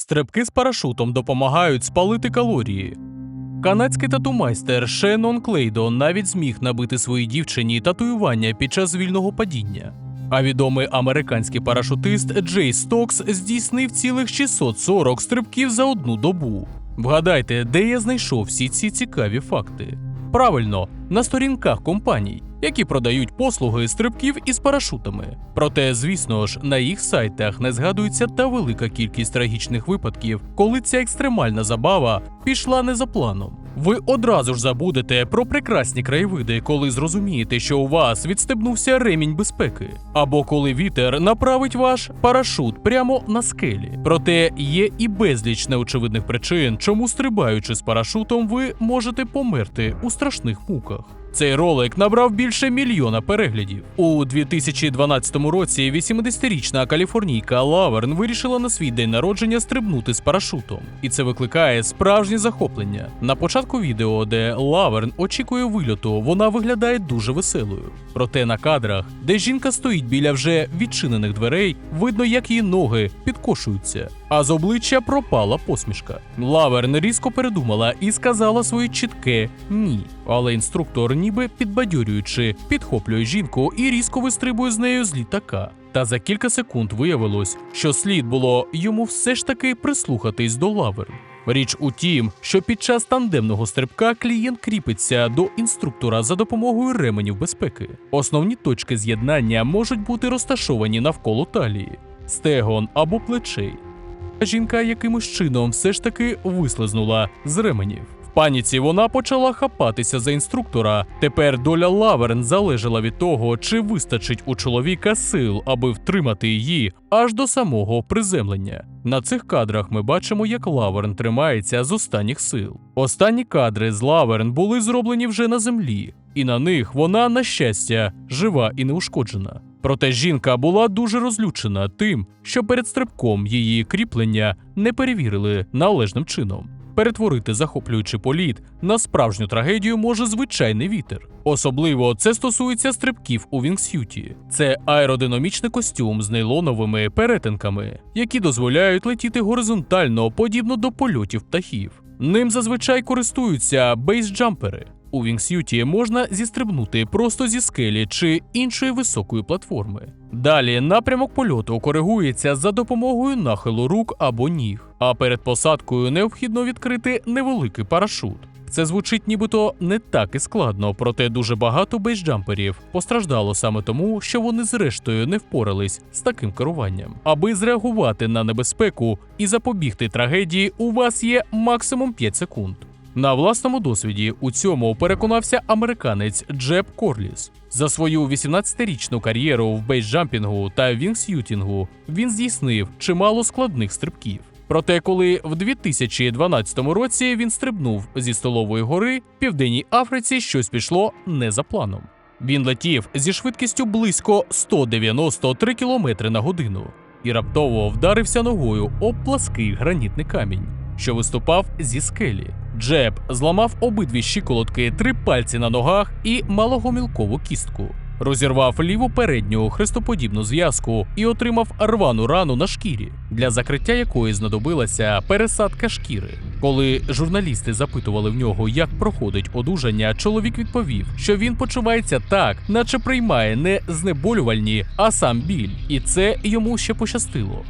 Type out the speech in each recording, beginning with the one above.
Стрибки з парашутом допомагають спалити калорії. Канадський тату-майстер Шеннон Клейдон навіть зміг набити своїй дівчині татуювання під час вільного падіння. А відомий американський парашутист Джей Стокс здійснив цілих 640 стрибків за одну добу. Вгадайте, де я знайшов всі ці цікаві факти. Правильно, на сторінках компаній, які продають послуги стрибків із парашутами. Проте, звісно ж, на їх сайтах не згадується та велика кількість трагічних випадків, коли ця екстремальна забава пішла не за планом. Ви одразу ж забудете про прекрасні краєвиди, коли зрозумієте, що у вас відстебнувся ремінь безпеки, або коли вітер направить ваш парашут прямо на скелі. Проте є і безліч неочевидних причин, чому стрибаючи з парашутом, ви можете померти у страшних муках. Цей ролик набрав більше мільйона переглядів. У 2012 році 80-річна каліфорнійка Лаверн вирішила на свій день народження стрибнути з парашутом, і це викликає справжнє захоплення. На початку відео, де Лаверн очікує вильоту, вона виглядає дуже веселою. Проте на кадрах, де жінка стоїть біля вже відчинених дверей, видно, як її ноги підкошуються, а з обличчя пропала посмішка. Лаверн різко передумала і сказала своє чітке ні. Але інструктор, ніби підбадьорюючи, підхоплює жінку і різко вистрибує з нею з літака. Та за кілька секунд виявилось, що слід було йому все ж таки прислухатись до Лаверн. Річ у тім, що під час тандемного стрибка клієнт кріпиться до інструктора за допомогою ременів безпеки. Основні точки з'єднання можуть бути розташовані навколо талії, стегон або плечей. Жінка якимось чином все ж таки вислизнула з ременів. В паніці вона почала хапатися за інструктора. Тепер доля Лаверн залежала від того, чи вистачить у чоловіка сил, аби втримати її аж до самого приземлення. На цих кадрах ми бачимо, як Лаверн тримається з останніх сил. Останні кадри з Лаверн були зроблені вже на землі, і на них вона, на щастя, жива і неушкоджена. Проте жінка була дуже розлючена тим, що перед стрибком її кріплення не перевірили належним чином. Перетворити захоплюючий політ на справжню трагедію може звичайний вітер. Особливо це стосується стрибків у вінгсюті. Це аеродинамічний костюм з нейлоновими перетинками, які дозволяють летіти горизонтально, подібно до польотів птахів. Ним зазвичай користуються бейсджампери. У вінгсюті можна зістрибнути просто зі скелі чи іншої високої платформи. Далі напрямок польоту коригується за допомогою нахилу рук або ніг, а перед посадкою необхідно відкрити невеликий парашут. Це звучить нібито не так і складно, проте дуже багато бейсджамперів постраждало саме тому, що вони зрештою не впорались з таким керуванням. Аби зреагувати на небезпеку і запобігти трагедії, у вас є максимум 5 секунд. На власному досвіді у цьому переконався американець Джеб Корліс. За свою 18-річну кар'єру в бейсджампінгу та вінгсютінгу він здійснив чимало складних стрибків. Проте, коли в 2012 році він стрибнув зі столової гори в південній Африці, щось пішло не за планом. Він летів зі швидкістю близько 193 км на годину і раптово вдарився ногою об плаский гранітний камінь, що виступав зі скелі. Джеб зламав обидві щиколотки, три пальці на ногах і малогомілкову кістку. Розірвав ліву передню хрестоподібну зв'язку і отримав рвану рану на шкірі, для закриття якої знадобилася пересадка шкіри. Коли журналісти запитували в нього, як проходить одужання, чоловік відповів, що він почувається так, наче приймає не знеболювальні, а сам біль, і це йому ще пощастило.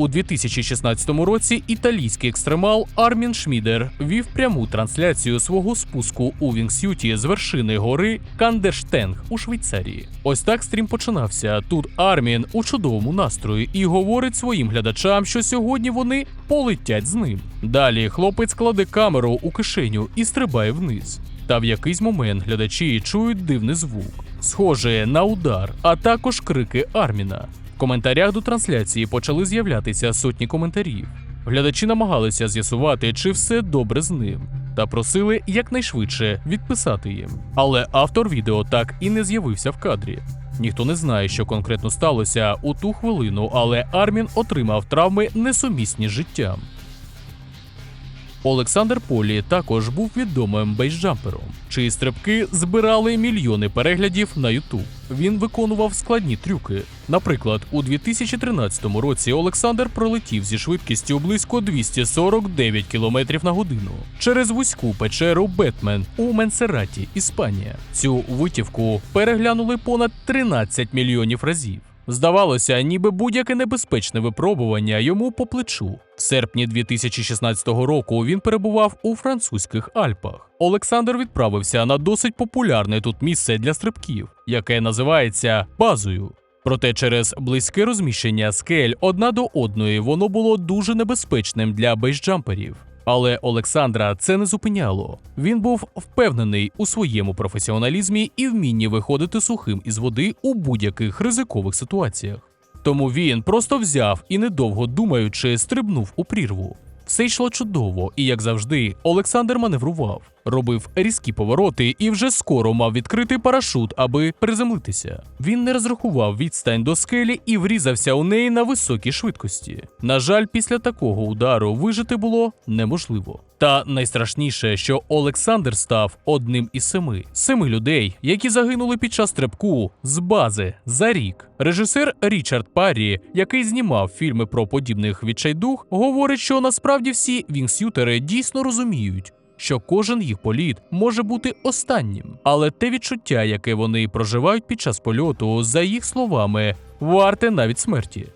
У 2016 році італійський екстремал Армін Шмідер вів пряму трансляцію свого спуску у Вінгсюті з вершини гори Кандерштенг у Швейцарії. Ось так стрім починався. Тут Армін у чудовому настрої і говорить своїм глядачам, що сьогодні вони полетять з ним. Далі хлопець кладе камеру у кишеню і стрибає вниз. Та в якийсь момент глядачі чують дивний звук, схоже на удар, а також крики Арміна. В коментарях до трансляції почали з'являтися сотні коментарів. Глядачі намагалися з'ясувати, чи все добре з ним, та просили якнайшвидше відписати їм. Але автор відео так і не з'явився в кадрі. Ніхто не знає, що конкретно сталося у ту хвилину, але Армін отримав травми несумісні з життям. Олександр Полі також був відомим бейсджампером, чиї стрибки збирали мільйони переглядів на YouTube. Він виконував складні трюки. Наприклад, у 2013 році Олександр пролетів зі швидкістю близько 249 км на годину через вузьку печеру Бетмен у Менсераті, Іспанія. Цю витівку переглянули понад 13 мільйонів разів. Здавалося, ніби будь-яке небезпечне випробування йому по плечу. В серпні 2016 року він перебував у французьких Альпах. Олександр відправився на досить популярне тут місце для стрибків, яке називається базою. Проте через близьке розміщення скель одна до одної воно було дуже небезпечним для бейсджамперів. Але Олександра це не зупиняло. Він був впевнений у своєму професіоналізмі і вмінні виходити сухим із води у будь-яких ризикових ситуаціях. Тому він просто взяв і недовго думаючи стрибнув у прірву. Все йшло чудово, і як завжди, Олександр маневрував, робив різкі повороти і вже скоро мав відкрити парашут, аби приземлитися. Він не розрахував відстань до скелі і врізався у неї на високій швидкості. На жаль, після такого удару вижити було неможливо. Та найстрашніше, що Олександр став одним із семи семи людей, які загинули під час стрибку з бази за рік. Режисер Річард Паррі, який знімав фільми про подібних відчайдух, говорить, що насправді всі вінгсютери дійсно розуміють. Що кожен їх політ може бути останнім, але те відчуття, яке вони проживають під час польоту, за їх словами, варте навіть смерті.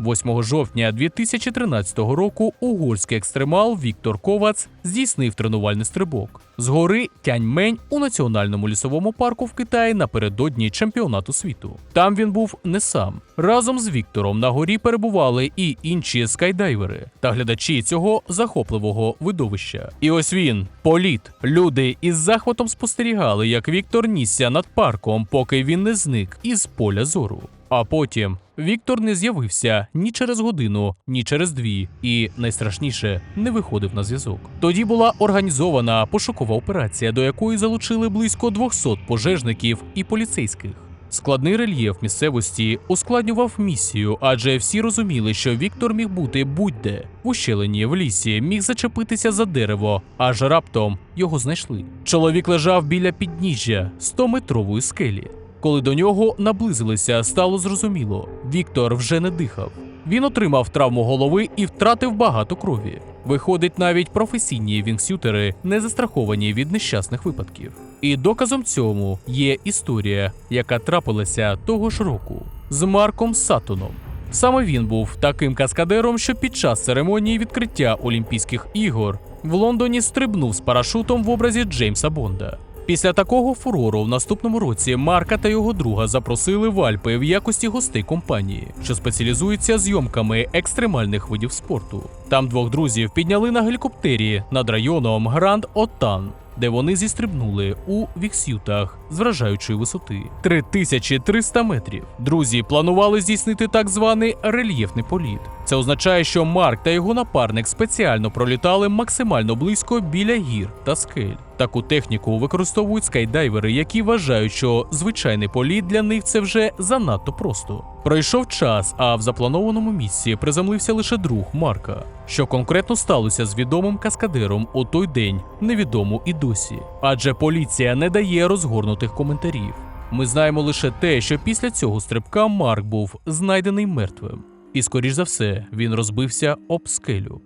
8 жовтня 2013 року угорський екстремал Віктор Ковац здійснив тренувальний стрибок з гори Тяньмень у національному лісовому парку в Китаї напередодні чемпіонату світу. Там він був не сам. Разом з Віктором на горі перебували і інші скайдайвери та глядачі цього захопливого видовища. І ось він політ. Люди із захватом спостерігали, як Віктор нісся над парком, поки він не зник із поля зору. А потім Віктор не з'явився ні через годину, ні через дві, і найстрашніше не виходив на зв'язок. Тоді була організована пошукова операція, до якої залучили близько 200 пожежників і поліцейських. Складний рельєф місцевості ускладнював місію, адже всі розуміли, що Віктор міг бути будь-де в ущелині в лісі, міг зачепитися за дерево, аж раптом його знайшли. Чоловік лежав біля підніжжя 100-метрової скелі. Коли до нього наблизилися, стало зрозуміло, Віктор вже не дихав. Він отримав травму голови і втратив багато крові. Виходить, навіть професійні вінгсютери не застраховані від нещасних випадків. І доказом цьому є історія, яка трапилася того ж року з Марком Сатоном. Саме він був таким каскадером, що під час церемонії відкриття Олімпійських ігор в Лондоні стрибнув з парашутом в образі Джеймса Бонда. Після такого фурору в наступному році Марка та його друга запросили в Альпи в якості гостей компанії, що спеціалізується зйомками екстремальних видів спорту. Там двох друзів підняли на гелікоптері над районом Гранд Отан, де вони зістрибнули у віксютах з вражаючої висоти 3300 метрів. Друзі планували здійснити так званий рельєфний політ. Це означає, що Марк та його напарник спеціально пролітали максимально близько біля гір та скель. Таку техніку використовують скайдайвери, які вважають, що звичайний політ для них це вже занадто просто. Пройшов час, а в запланованому місці приземлився лише друг Марка. Що конкретно сталося з відомим каскадером у той день, невідомо і досі. Адже поліція не дає розгорнутих коментарів. Ми знаємо лише те, що після цього стрибка Марк був знайдений мертвим, і, скоріш за все, він розбився об скелю.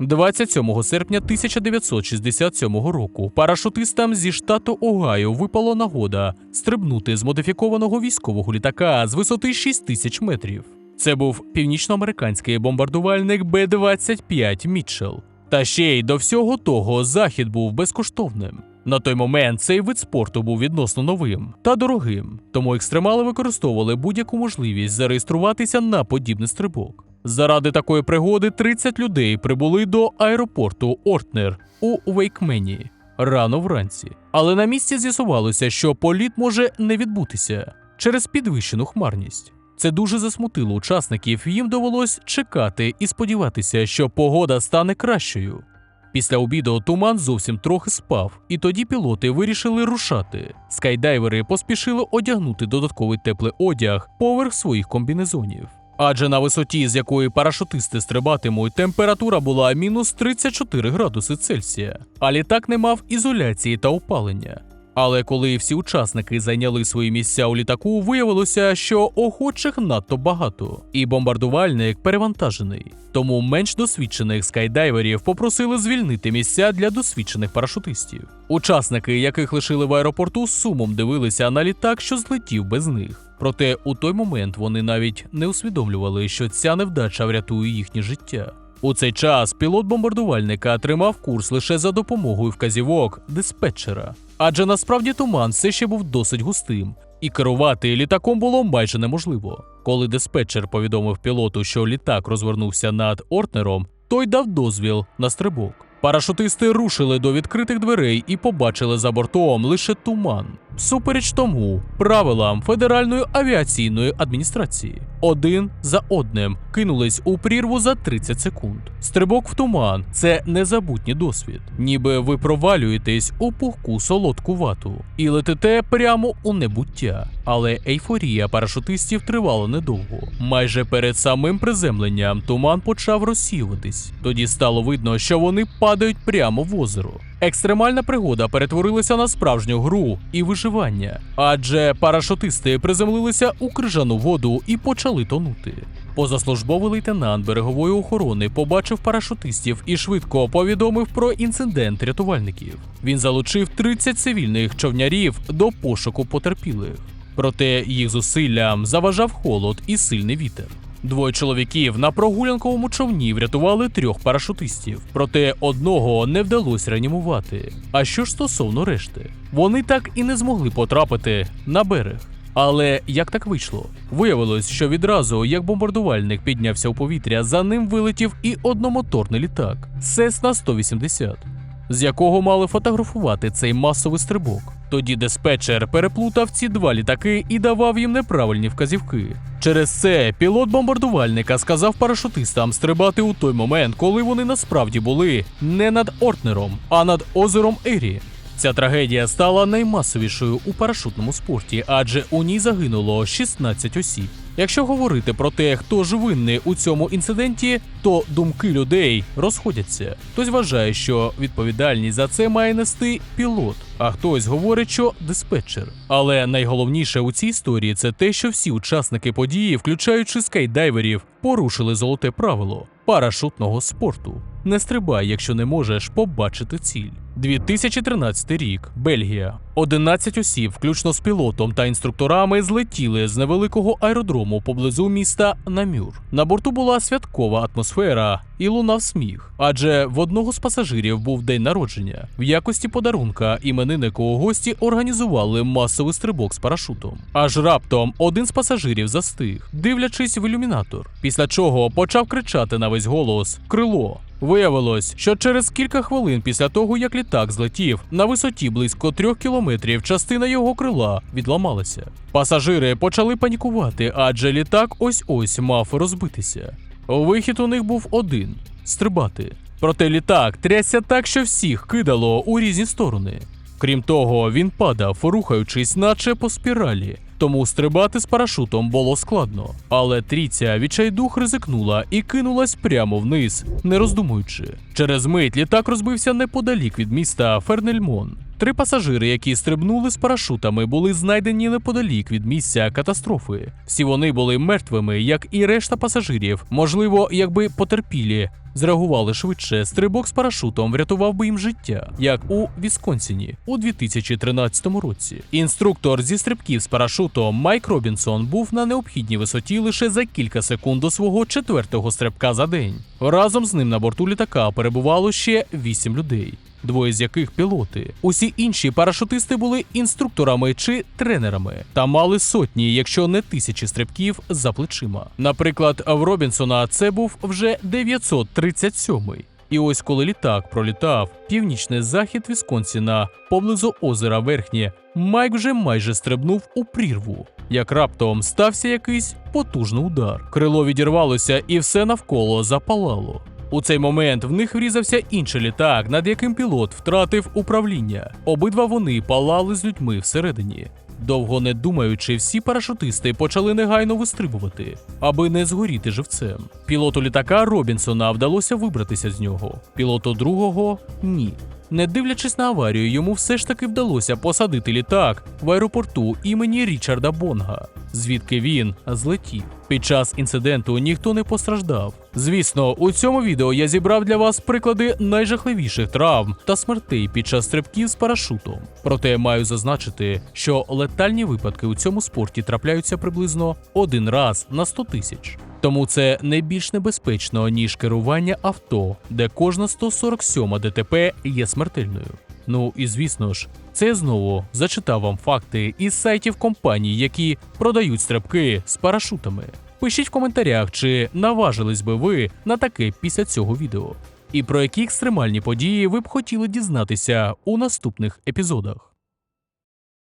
27 серпня 1967 року парашутистам зі штату Огайо випало нагода стрибнути з модифікованого військового літака з висоти 6 тисяч метрів. Це був північноамериканський бомбардувальник Б-25 Мітчелл. Та ще й до всього того захід був безкоштовним. На той момент цей вид спорту був відносно новим та дорогим, тому екстремали використовували будь-яку можливість зареєструватися на подібний стрибок. Заради такої пригоди 30 людей прибули до аеропорту Ортнер у Вейкмені рано вранці. Але на місці з'ясувалося, що політ може не відбутися через підвищену хмарність. Це дуже засмутило учасників, їм довелось чекати і сподіватися, що погода стане кращою. Після обіду туман зовсім трохи спав, і тоді пілоти вирішили рушати. Скайдайвери поспішили одягнути додатковий теплий одяг поверх своїх комбінезонів. Адже на висоті, з якої парашутисти стрибатимуть, температура була мінус 34 градуси Цельсія, а літак не мав ізоляції та опалення. Але коли всі учасники зайняли свої місця у літаку, виявилося, що охочих надто багато, і бомбардувальник перевантажений. Тому менш досвідчених скайдайверів попросили звільнити місця для досвідчених парашутистів. Учасники, яких лишили в аеропорту, сумом дивилися на літак, що злетів без них. Проте у той момент вони навіть не усвідомлювали, що ця невдача врятує їхнє життя. У цей час пілот бомбардувальника тримав курс лише за допомогою вказівок диспетчера, адже насправді туман все ще був досить густим, і керувати літаком було майже неможливо. Коли диспетчер повідомив пілоту, що літак розвернувся над Ортнером, той дав дозвіл на стрибок. Парашутисти рушили до відкритих дверей і побачили за бортом лише туман. Супереч тому правилам Федеральної авіаційної адміністрації один за одним кинулись у прірву за 30 секунд. Стрибок в туман це незабутній досвід, ніби ви провалюєтесь у пухку солодку вату і летите прямо у небуття. Але ейфорія парашутистів тривала недовго. Майже перед самим приземленням туман почав розсіюватись. Тоді стало видно, що вони падають прямо в озеро. Екстремальна пригода перетворилася на справжню гру і виживання, адже парашутисти приземлилися у крижану воду і почали тонути. Позаслужбовий лейтенант берегової охорони побачив парашутистів і швидко повідомив про інцидент рятувальників. Він залучив 30 цивільних човнярів до пошуку потерпілих. Проте їх зусиллям заважав холод і сильний вітер. Двоє чоловіків на прогулянковому човні врятували трьох парашутистів, проте одного не вдалося реанімувати. А що ж стосовно решти? Вони так і не змогли потрапити на берег. Але як так вийшло? Виявилось, що відразу, як бомбардувальник піднявся у повітря, за ним вилетів і одномоторний літак Cessna 180, з якого мали фотографувати цей масовий стрибок. Тоді диспетчер переплутав ці два літаки і давав їм неправильні вказівки. Через це пілот бомбардувальника сказав парашутистам стрибати у той момент, коли вони насправді були не над Ортнером, а над озером Ері. Ця трагедія стала наймасовішою у парашутному спорті, адже у ній загинуло 16 осіб. Якщо говорити про те, хто ж винний у цьому інциденті, то думки людей розходяться. Хтось вважає, що відповідальність за це має нести пілот, а хтось говорить, що диспетчер. Але найголовніше у цій історії це те, що всі учасники події, включаючи скайдайверів, порушили золоте правило парашутного спорту. Не стрибай, якщо не можеш побачити ціль. 2013 рік, Бельгія. 11 осіб, включно з пілотом та інструкторами, злетіли з невеликого аеродрому поблизу міста Намюр. На борту була святкова атмосфера і лунав сміх, адже в одного з пасажирів був день народження. В якості подарунка імениннику гості організували масовий стрибок з парашутом. Аж раптом один з пасажирів застиг, дивлячись в ілюмінатор, після чого почав кричати на весь голос Крило. Виявилось, що через кілька хвилин після того, як літак злетів, на висоті близько трьох кілометрів частина його крила відламалася. Пасажири почали панікувати, адже літак ось ось мав розбитися. Вихід у них був один стрибати. Проте літак трясся так, що всіх кидало у різні сторони. Крім того, він падав, рухаючись, наче по спіралі. Тому стрибати з парашутом було складно. Але трійця відчайдух ризикнула і кинулась прямо вниз, не роздумуючи. Через мить літак розбився неподалік від міста Фернельмон. Три пасажири, які стрибнули з парашутами, були знайдені неподалік від місця катастрофи. Всі вони були мертвими, як і решта пасажирів. Можливо, якби потерпілі зреагували швидше, стрибок з парашутом врятував би їм життя, як у Вісконсіні у 2013 році. Інструктор зі стрибків з парашутом Майк Робінсон був на необхідній висоті лише за кілька секунд до свого четвертого стрибка за день. Разом з ним на борту літака перебувало ще вісім людей. Двоє з яких пілоти. Усі інші парашутисти були інструкторами чи тренерами та мали сотні, якщо не тисячі стрибків за плечима. Наприклад, в Робінсона це був вже 937-й. І ось коли літак пролітав північний захід Вісконсіна поблизу озера Верхнє, Майк вже майже стрибнув у прірву. Як раптом стався якийсь потужний удар. Крило відірвалося і все навколо запалало. У цей момент в них врізався інший літак, над яким пілот втратив управління. Обидва вони палали з людьми всередині. Довго не думаючи, всі парашутисти почали негайно вистрибувати, аби не згоріти живцем. Пілоту літака Робінсона вдалося вибратися з нього. Пілоту другого ні. Не дивлячись на аварію, йому все ж таки вдалося посадити літак в аеропорту імені Річарда Бонга, звідки він злетів. Під час інциденту ніхто не постраждав. Звісно, у цьому відео я зібрав для вас приклади найжахливіших травм та смертей під час стрибків з парашутом. Проте маю зазначити, що летальні випадки у цьому спорті трапляються приблизно один раз на 100 тисяч. Тому це не більш небезпечно, ніж керування авто, де кожна 147 ДТП є смертельною. Ну і звісно ж, це знову зачитав вам факти із сайтів компаній, які продають стрибки з парашутами. Пишіть в коментарях, чи наважились би ви на таке після цього відео, і про які екстремальні події ви б хотіли дізнатися у наступних епізодах.